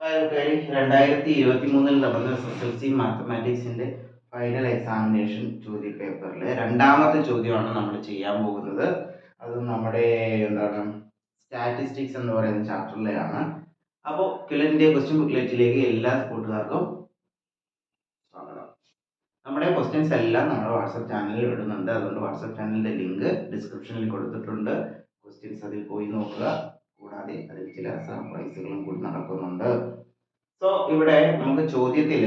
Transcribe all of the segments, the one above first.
കുട്ടികളെ രണ്ടായിരത്തി ഇരുപത്തി മൂന്നിൽ നടന്ന എസ് എസ് എൽ സി മാത്തമാറ്റിക്സിന്റെ ഫൈനൽ എക്സാമിനേഷൻ ചോദ്യ പേപ്പറിലെ രണ്ടാമത്തെ ചോദ്യമാണ് നമ്മൾ ചെയ്യാൻ പോകുന്നത്. അത് നമ്മുടെ എന്താണ് സ്റ്റാറ്റിസ്റ്റിക്സ് എന്ന് പറയുന്ന ചാപ്റ്ററിലെയാണ് അപ്പോൾ കിളന്റെ ക്വസ്റ്റ്യൻ ബുക്ക്ലെറ്റിലേക്ക് എല്ലാ കൂട്ടുകാർക്കും സ്വാഗതം. നമ്മുടെ ക്വസ്റ്റ്യൻസ് എല്ലാം നമ്മുടെ വാട്സപ്പ് ചാനലിൽ ഇടുന്നുണ്ട്. അതുകൊണ്ട് വാട്സപ്പ് ചാനലിന്റെ ലിങ്ക് ഡിസ്ക്രിപ്ഷനിൽ കൊടുത്തിട്ടുണ്ട്. ക്വസ്റ്റ്യൻസ് അതിൽ പോയി നോക്കുക. കൂടാതെ അതിൽ ചില സർപ്രൈസുകളും കൂടി നടക്കുന്നുണ്ട് സോ ഇവിടെ നമുക്ക് ചോദ്യത്തിൽ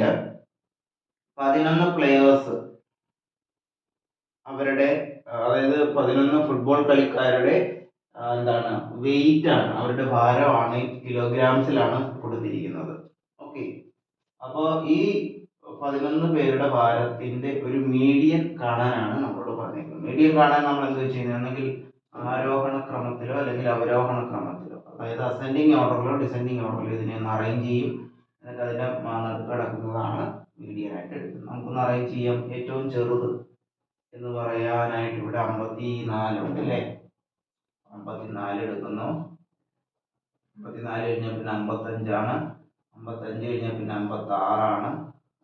പതിനൊന്ന് പ്ലെയേഴ്സ് അവരുടെ അതായത് പതിനൊന്ന് ഫുട്ബോൾ കളിക്കാരുടെ എന്താണ് വെയിറ്റ് ആണ് അവരുടെ ഭാരമാണ് കിലോഗ്രാംസിലാണ് കൊടുത്തിരിക്കുന്നത്. ഓക്കെ അപ്പോൾ ഈ പതിനൊന്ന് പേരുടെ ഭാരത്തിന്റെ ഒരു മീഡിയൻ കാണാനാണ് നമ്മളോട് പറഞ്ഞിരിക്കുന്നത്. മീഡിയൻ കാണാൻ നമ്മൾ എന്ത് വെച്ച് കഴിഞ്ഞാൽ ആരോഹണ ക്രമത്തിലോ അല്ലെങ്കിൽ അവരോഹണ ക്രമത്തിലോ അതായത് അസെൻഡിങ് ഓർഡറിലോ ഡിസെൻഡിങ് ഓർഡറിലോ ഇതിനെ ഒന്ന് അറേഞ്ച് ചെയ്യും. എന്നിട്ട് അതിന്റെ നടുക്ക് കിടക്കുന്നതാണ് മീഡിയൻ ആയിട്ട് എടുക്കുന്നത്. നമുക്കൊന്ന് അറേഞ്ച് ചെയ്യാം. ഏറ്റവും ചെറുത് എന്ന് പറയാനായിട്ട് ഇവിടെ അമ്പത്തി നാലുണ്ട് അല്ലേ? അമ്പത്തിനാല് എടുക്കുന്നു. അമ്പത്തിനാല് കഴിഞ്ഞാൽ പിന്നെ അമ്പത്തഞ്ചാണ്. അമ്പത്തഞ്ച് കഴിഞ്ഞാൽ പിന്നെ അമ്പത്തി ആറാണ്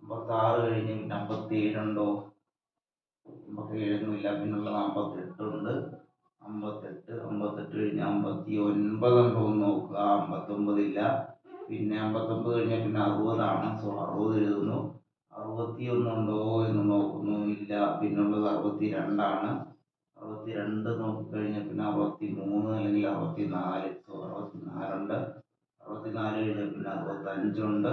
അമ്പത്തി ആറ് കഴിഞ്ഞ് പിന്നെ അമ്പത്തി ഏഴുണ്ടോ അമ്പത്തി ഏഴൊന്നുമില്ല പിന്നുള്ളത് അമ്പത്തെട്ടുണ്ട് അമ്പത്തെട്ട് അമ്പത്തെട്ട് കഴിഞ്ഞ് അമ്പത്തി ഒൻപതുണ്ടോ എന്ന് നോക്കുക. അമ്പത്തൊമ്പതില്ല പിന്നെ അമ്പത്തൊമ്പത് കഴിഞ്ഞാൽ പിന്നെ അറുപതാണ്. സോ അറുപത് എഴുതുന്നു. അറുപത്തി ഒന്നുണ്ടോ എന്ന് നോക്കുന്നു ഇല്ല പിന്നുള്ളത് അറുപത്തി രണ്ടാണ് അറുപത്തി രണ്ട് നോക്കിക്കഴിഞ്ഞാൽ പിന്നെ അറുപത്തി മൂന്ന് അല്ലെങ്കിൽ അറുപത്തി നാല് സോ അറുപത്തി നാലുണ്ട് അറുപത്തി നാല് കഴിഞ്ഞാൽ പിന്നെ അറുപത്തി അഞ്ചുണ്ട്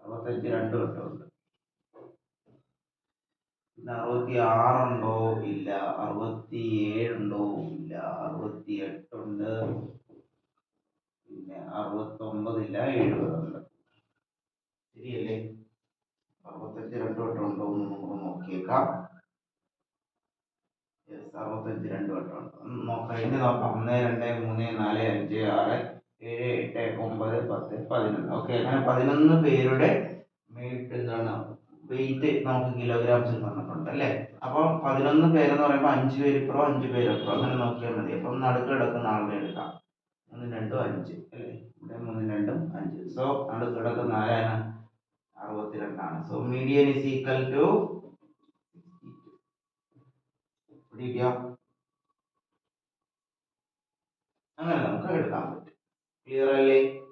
അറുപത്തഞ്ച് രണ്ട് വട്ടമുണ്ട് പിന്നെ അറുപത്തി ആറുണ്ടോ ഇല്ല. അറുപത്തി ഏഴുണ്ടോ ഇല്ല അറുപത്തി എട്ടുണ്ട് പിന്നെ അറുപത്തൊമ്പതില്ല എഴുപതുണ്ട്. ശരിയല്ലേ? അറുപത്തഞ്ച് രണ്ട് വട്ടം ഉണ്ടോ എന്ന് നമുക്ക് നോക്കിയേക്കാം. അറുപത്തഞ്ച് രണ്ട് വട്ടം ഉണ്ട്. കഴിഞ്ഞ് നോക്കാം. ഒന്ന് രണ്ട് മൂന്ന് നാല് അഞ്ച് ആറ് ഏഴ് എട്ട് ഒമ്പത് പത്ത് പതിനൊന്ന്. ഓക്കെ അങ്ങനെ പതിനൊന്ന് പേരുടെ വെയിറ്റ് എന്താണ്? വെയിറ്റ് നമുക്ക് കിലോഗ്രാംസിൽ തന്നിട്ടുണ്ട് അല്ലേ? അപ്പം പതിനൊന്ന് പേരെന്ന് പറയുമ്പോൾ അഞ്ച് പേര് ഇപ്പുറം അഞ്ച് പേര് അപ്പുറം അങ്ങനെ നോക്കിയാൽ മതി. അപ്പം നടുക്ക് കിടക്കുന്ന ആളിനെ എടുക്കാം. രണ്ടും അഞ്ച് അല്ലേ? ഇവിടെ മൂന്നും രണ്ടും അഞ്ച്. സോ നമ്മുടെ കിടക്കുന്ന ആരാണ് അറുപത്തിരണ്ടാണ്. So median is equal to അങ്ങനെ നമുക്ക് എടുക്കാൻ പറ്റും. ക്ലിയർ അല്ലേ?